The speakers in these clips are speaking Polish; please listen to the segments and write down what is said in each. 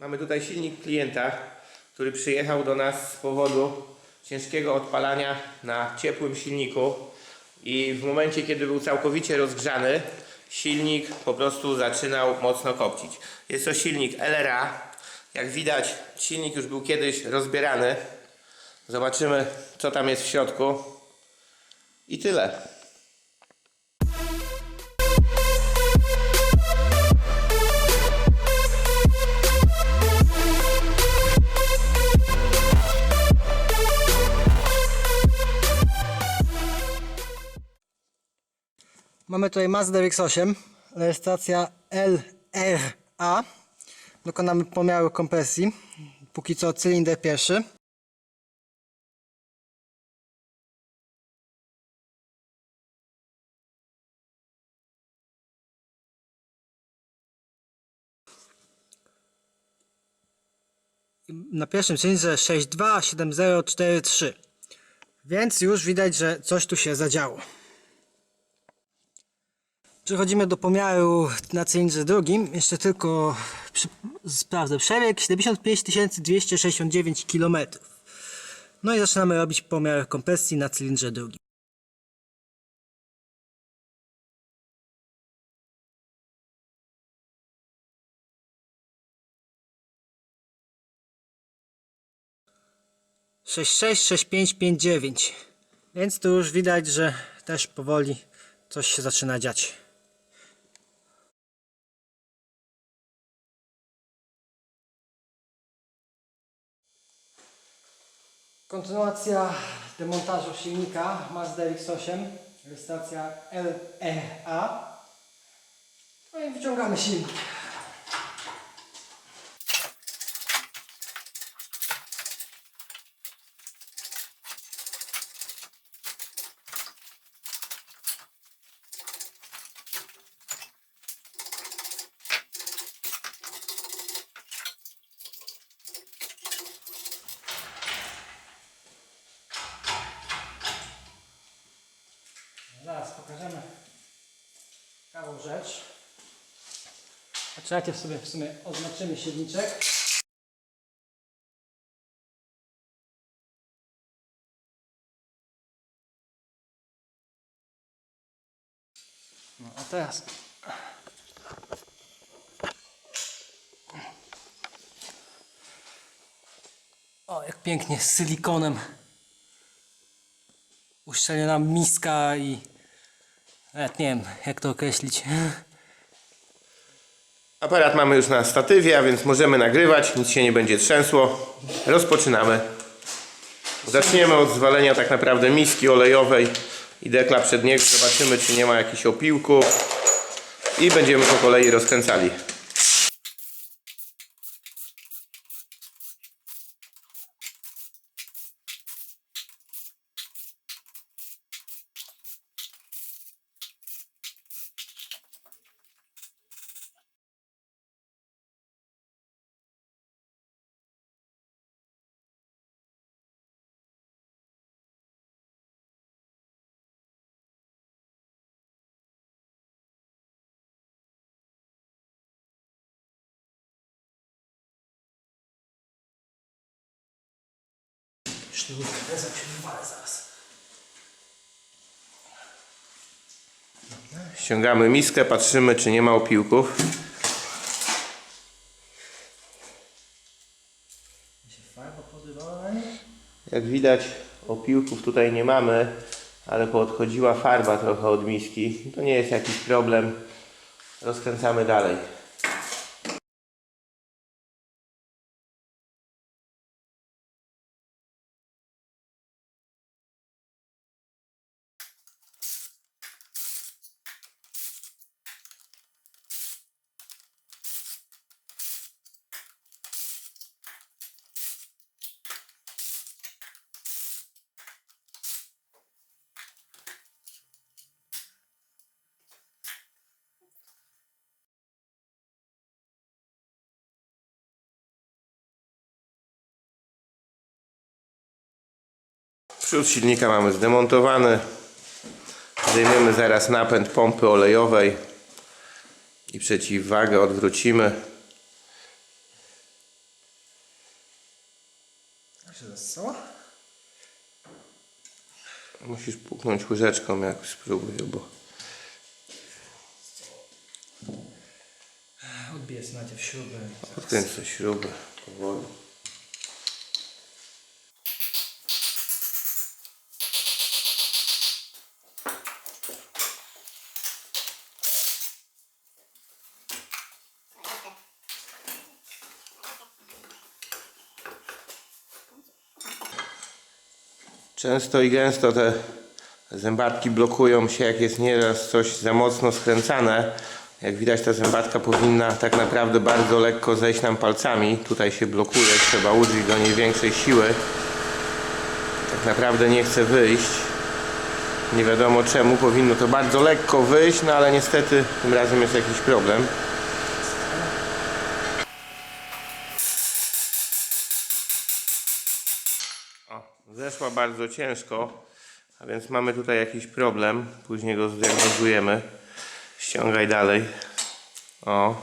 Mamy tutaj silnik klienta, który przyjechał do nas z powodu ciężkiego odpalania na ciepłym silniku i w momencie, kiedy był całkowicie rozgrzany, silnik po prostu zaczynał mocno kopcić. Jest to silnik LRA. Jak widać, silnik już był kiedyś rozbierany. Zobaczymy, co tam jest w środku. I tyle. Mamy tutaj Mazda RX-8, rejestracja LRA. Dokonamy pomiaru kompresji. Póki co cylinder pierwszy. Na pierwszym cylindrze 627043. Więc już widać, że coś tu się zadziało. Przechodzimy do pomiaru na cylindrze drugim. Jeszcze tylko sprawdzę przebieg 75 269 km. No i zaczynamy robić pomiar kompresji na cylindrze drugim. Sześć sześć sześć pięć pięć dziewięć. Więc tu już widać, że też powoli coś się zaczyna dziać. Kontynuacja demontażu silnika Mazda RX-8, rejestracja LEA. No i wyciągamy silnik. Zaraz pokażemy ciekawą rzecz. Znaczy najpierw sobie w sumie oznaczymy silniczek. No a teraz O, jak pięknie z silikonem uszczelniona miska i nawet nie wiem jak to określić. Aparat mamy już na statywie, a więc możemy nagrywać, nic się nie będzie trzęsło. Rozpoczynamy. Zaczniemy od zwalenia tak naprawdę miski olejowej i dekla przedniego. Zobaczymy, czy nie ma jakichś opiłków i będziemy po kolei rozkręcali. Sznurówkę wezmę się wywalę zaraz. Ściągamy miskę, patrzymy, czy nie ma opiłków. Jak widać, opiłków tutaj nie mamy, ale poodchodziła farba trochę od miski. To nie jest jakiś problem. Rozkręcamy dalej. Przód silnika mamy zdemontowany. Zdejmiemy zaraz napęd pompy olejowej i przeciwwagę odwrócimy. Musisz puknąć łyżeczką jak spróbuję, bo Odbiję sobie najpierw śrubę. odkręcę śrubę powoli. Często i gęsto te zębatki blokują się, jak jest nieraz coś za mocno skręcane. Jak widać, ta zębatka powinna tak naprawdę bardzo lekko zejść nam palcami. Tutaj się blokuje, trzeba użyć do niej większej siły. Tak naprawdę nie chce wyjść. Nie wiadomo czemu, powinno to bardzo lekko wyjść, no ale niestety tym razem jest jakiś problem. Zeszła bardzo ciężko, a więc mamy tutaj jakiś problem. Później go zdiagnozujemy. Ściągaj dalej. O,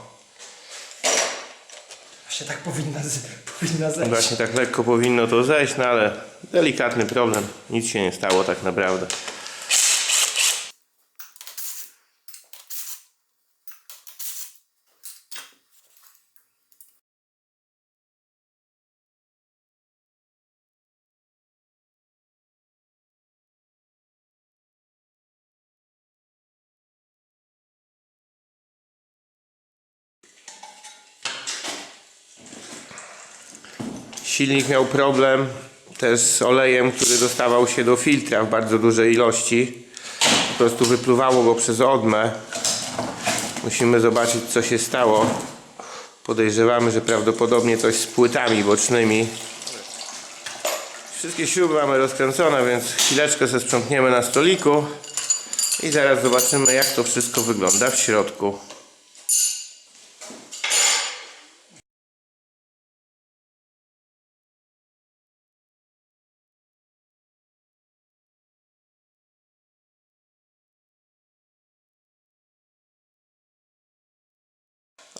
Właśnie tak powinna, z, powinna zejść. właśnie tak lekko powinno to zejść, no ale delikatny problem. Nic się nie stało tak naprawdę. Silnik miał problem też z olejem, który dostawał się do filtra w bardzo dużej ilości. Po prostu wypluwało go przez odmę. Musimy zobaczyć co się stało. Podejrzewamy, że prawdopodobnie coś z płytami bocznymi. Wszystkie śruby mamy rozkręcone, więc chwileczkę se sprzątniemy na stoliku i zaraz zobaczymy jak to wszystko wygląda w środku.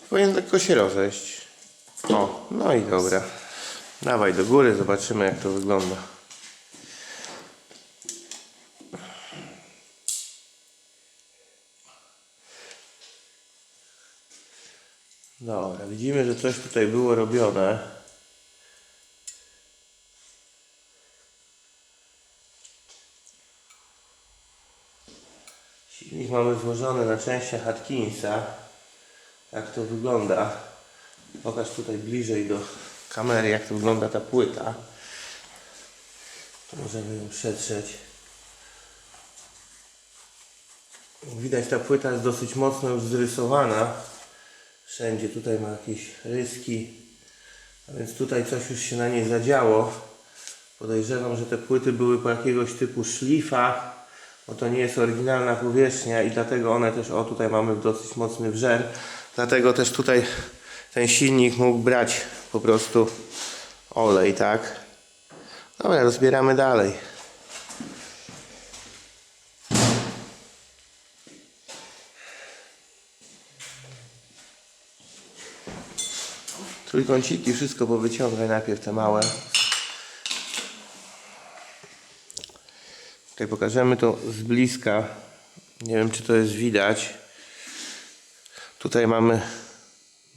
Powinien lekko się rozejść. O, no i dobra. Dawaj do góry, zobaczymy jak to wygląda. Dobra, widzimy, że coś tutaj było robione. Silnik mamy złożony na częściach Atkinsa. Jak to wygląda? Pokaż tutaj bliżej do kamery, jak to wygląda ta płyta. Możemy ją przetrzeć. Widać, ta płyta jest dosyć mocno już zrysowana. Wszędzie tutaj ma jakieś ryski. A więc tutaj coś już się na niej zadziało. Podejrzewam, że te płyty były po jakiegoś typu szlifa, bo to nie jest oryginalna powierzchnia i dlatego one też, o tutaj mamy dosyć mocny wrzęt, dlatego też tutaj ten silnik mógł brać po prostu olej, tak? Dobra, rozbieramy dalej. Trójkąciki, wszystko powyciągaj najpierw te małe. Tutaj pokażemy to z bliska. Nie wiem, czy to jest widać. Tutaj mamy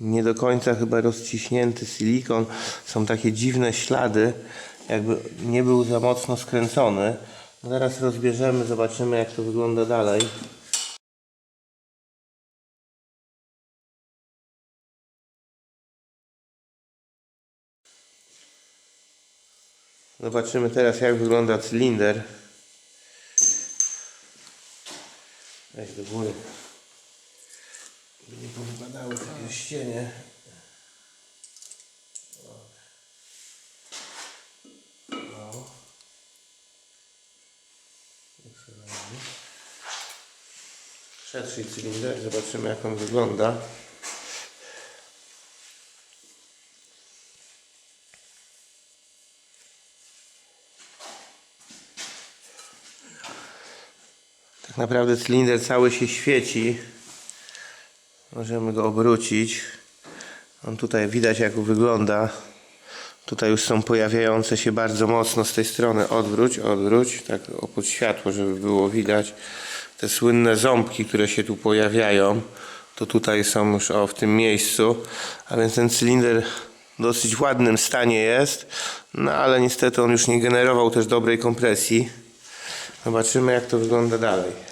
nie do końca chyba rozciśnięty silikon. Są takie dziwne ślady, jakby nie był za mocno skręcony. Zaraz rozbierzemy, zobaczymy jak to wygląda dalej. Zobaczymy teraz jak wygląda cylinder. Weź do góry. By nie powypadały te pierścienie. Przetrzyj cylinder, zobaczymy jak on wygląda. Tak naprawdę cylinder cały się świeci. Możemy go obrócić. On tutaj widać jak wygląda. Tutaj już są pojawiające się bardzo mocno z tej strony. Odwróć, odwróć, tak o pod światło, żeby było widać. Te słynne ząbki, które się tu pojawiają, to tutaj są już o, w tym miejscu. A więc ten cylinder w dosyć ładnym stanie jest, no ale niestety on już nie generował też dobrej kompresji. Zobaczymy jak to wygląda dalej.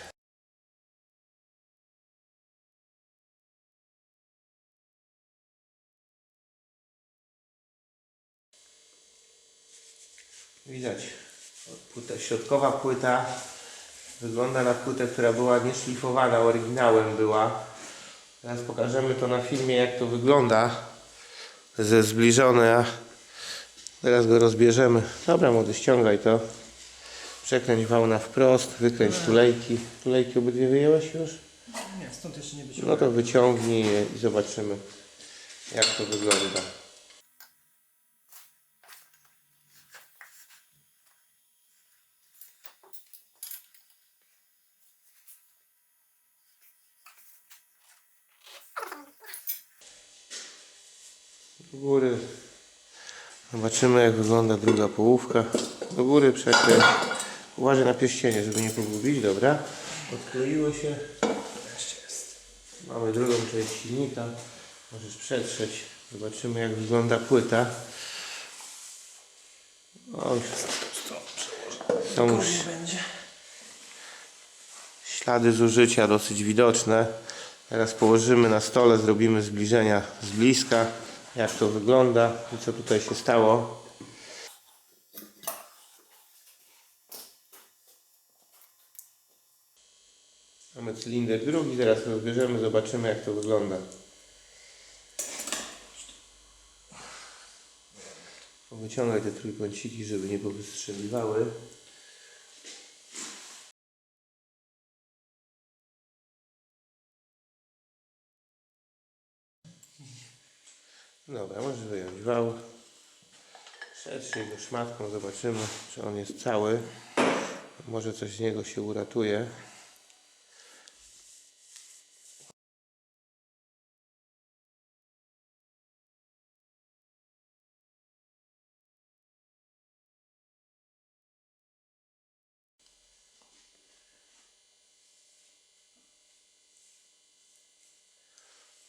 Widać, płyta, środkowa płyta wygląda na płytę, która była nieszlifowana, oryginałem była. Teraz pokażemy to na filmie, jak to wygląda ze zbliżone. Teraz go rozbierzemy. Dobra, młody, ściągaj to. Przekręć wał na wprost, wykręć tulejki. Tulejki obydwie wyjęłeś już? Nie, stąd jeszcze nie być. No to wyciągnij je i zobaczymy, jak to wygląda. Do góry. Zobaczymy jak wygląda druga połówka. Do góry przekręć. Uważaj na pierścienie, żeby nie pogubić, dobra? Odkleiło się. Mamy drugą część silnika. Możesz przetrzeć. Zobaczymy jak wygląda płyta. O, są już będzie. ślady zużycia dosyć widoczne. Teraz położymy na stole, zrobimy zbliżenia z bliska, jak to wygląda i co tutaj się stało. Mamy cylinder drugi, teraz rozbierzemy, zobaczymy jak to wygląda. Wyciągaj te trójkąciki, żeby nie powystrzeliwały. Dobra, możesz wyjąć wał. Przetrzyj go szmatką, zobaczymy, czy on jest cały. Może coś z niego się uratuje.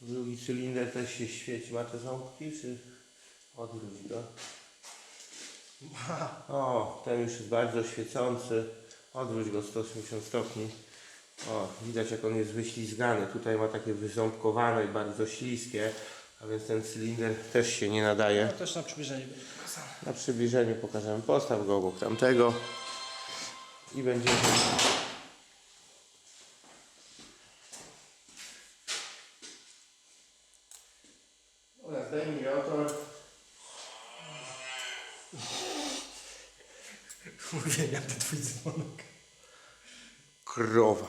Drugi cylinder też się świeci. Ma te ząbki, czy odwróć go? O, ten już jest bardzo świecący. Odwróć go 180 stopni. O, widać jak on jest wyślizgany. Tutaj ma takie wyząbkowane i bardzo śliskie. A więc ten cylinder też się nie nadaje. No też na przybliżenie będzie pokazane. Na przybliżeniu pokażemy. Postaw go obok tamtego. I będziemy... Zdejmij rotor. Uwielbiam ten twój dzwonek. Krowa.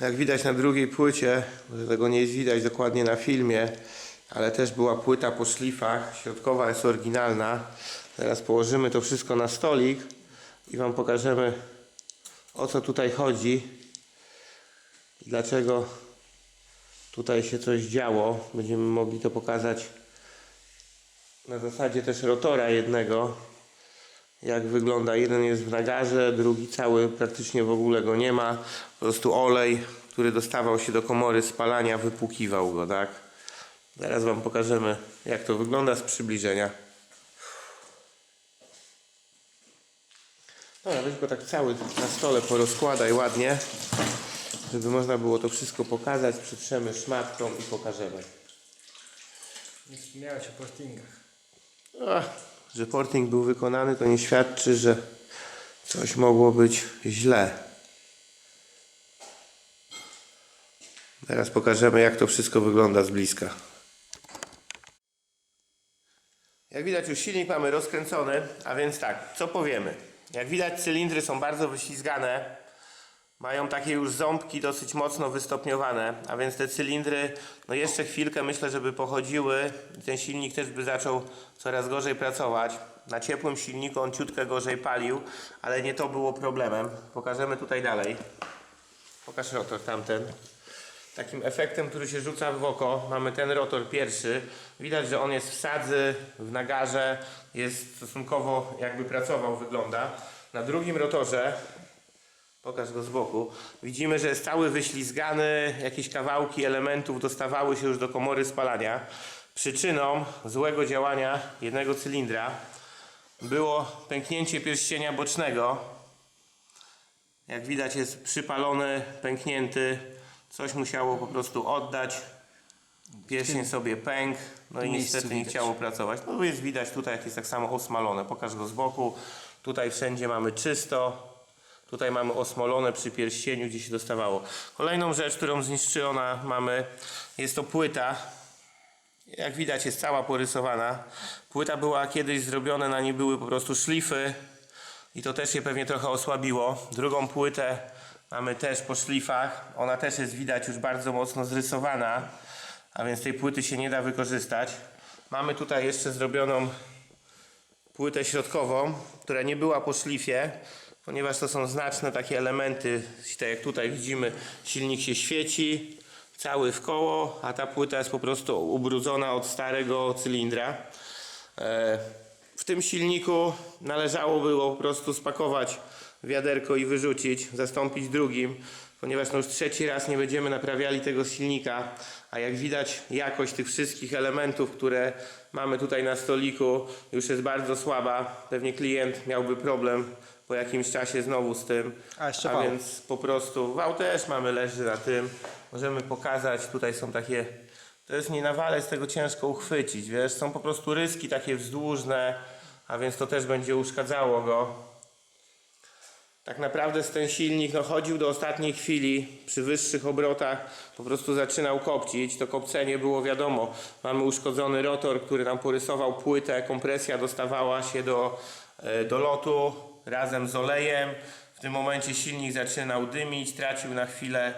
Jak widać na drugiej płycie, może tego nie jest widać dokładnie na filmie, ale też była płyta po szlifach. Środkowa jest oryginalna. Teraz położymy to wszystko na stolik i Wam pokażemy o co tutaj chodzi i dlaczego tutaj się coś działo. Będziemy mogli to pokazać na zasadzie też rotora jednego jak wygląda. Jeden jest w nagarze, drugi cały praktycznie w ogóle go nie ma. Po prostu olej, który dostawał się do komory spalania, wypłukiwał go, tak? Zaraz Wam pokażemy, jak to wygląda z przybliżenia. Dobra, weź go tak cały na stole porozkładaj ładnie, żeby można było to wszystko pokazać. Przytrzemy szmatką i pokażemy. Nie wspomniałeś o portingach. Ach, że porting był wykonany, to nie świadczy, że coś mogło być źle. Teraz pokażemy, jak to wszystko wygląda z bliska. Jak widać, już silnik mamy rozkręcony, a więc tak, co powiemy? Jak widać, cylindry są bardzo wyślizgane. Mają takie już ząbki dosyć mocno wystopniowane, a więc te cylindry, no jeszcze chwilkę myślę, żeby pochodziły ten silnik też by zaczął coraz gorzej pracować. Na ciepłym silniku on ciutkę gorzej palił, ale nie to było problemem. Pokażemy tutaj dalej. Pokaż rotor tamten. takim efektem, który się rzuca w oko. Mamy ten rotor pierwszy. Widać, że on jest w sadzy, w nagarze, jest stosunkowo jakby pracował, wygląda. Na drugim rotorze, pokaż go z boku, widzimy, że jest cały wyślizgany, jakieś kawałki elementów dostawały się już do komory spalania. Przyczyną złego działania jednego cylindra było pęknięcie pierścienia bocznego. Jak widać jest przypalony, pęknięty. Coś musiało po prostu oddać. Pierścień sobie pękł. No i niestety nie chciało pracować. No jest widać tutaj jak jest tak samo osmalone. Pokaż go z boku. Tutaj wszędzie mamy czysto. Tutaj mamy osmolone przy pierścieniu, gdzie się dostawało. Kolejną rzecz, którą zniszczona mamy, jest to płyta. Jak widać jest cała porysowana. Płyta była kiedyś zrobiona, na niej były po prostu szlify i to też je pewnie trochę osłabiło. Drugą płytę mamy też po szlifach. Ona też jest widać już bardzo mocno zrysowana, a więc tej płyty się nie da wykorzystać. Mamy tutaj jeszcze zrobioną płytę środkową, która nie była po szlifie, ponieważ to są znaczne takie elementy, tak jak tutaj widzimy, silnik się świeci, cały w koło, a ta płyta jest po prostu ubrudzona od starego cylindra. E, W tym silniku należało było po prostu spakować wiaderko i wyrzucić, zastąpić drugim, ponieważ no już trzeci raz nie będziemy naprawiali tego silnika, a jak widać jakość tych wszystkich elementów, które mamy tutaj na stoliku już jest bardzo słaba. Pewnie klient miałby problem po jakimś czasie znowu z tym. A, jeszcze a wał. więc po prostu wał też mamy leży na tym. Możemy pokazać, tutaj są takie to jest nie na wale, z tego ciężko uchwycić, wiesz, są po prostu ryski takie wzdłużne, a więc to też będzie uszkadzało go. Tak naprawdę z ten silnik no, chodził do ostatniej chwili, przy wyższych obrotach po prostu zaczynał kopcić, to kopcenie było wiadomo, mamy uszkodzony rotor, który nam porysował płytę, kompresja dostawała się do, e, do lotu razem z olejem, w tym momencie silnik zaczynał dymić, tracił na chwilę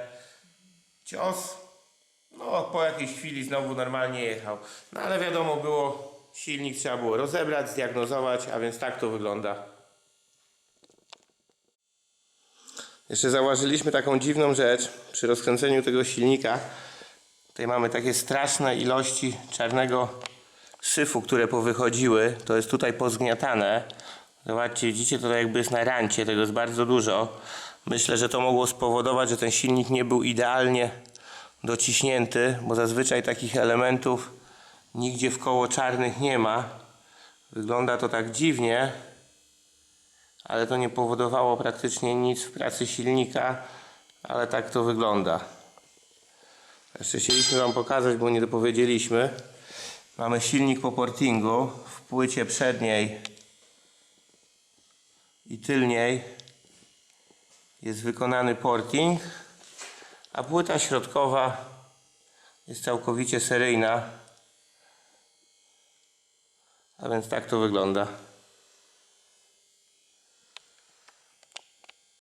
cios, no, po jakiejś chwili znowu normalnie jechał. No ale wiadomo było, silnik trzeba było rozebrać, zdiagnozować, a więc tak to wygląda. Jeszcze zauważyliśmy taką dziwną rzecz przy rozkręceniu tego silnika. Tutaj mamy takie straszne ilości czarnego syfu, które powychodziły. To jest tutaj pozgniatane. Zobaczcie, widzicie, to jakby jest na rancie, tego jest bardzo dużo. Myślę, że to mogło spowodować, że ten silnik nie był idealnie dociśnięty, bo zazwyczaj takich elementów nigdzie w koło czarnych nie ma. Wygląda to tak dziwnie, ale to nie powodowało praktycznie nic w pracy silnika, ale tak to wygląda. Jeszcze chcieliśmy Wam pokazać, bo nie dopowiedzieliśmy. Mamy silnik po portingu w płycie przedniej i tylniej jest wykonany porting, a płyta środkowa jest całkowicie seryjna. A więc tak to wygląda.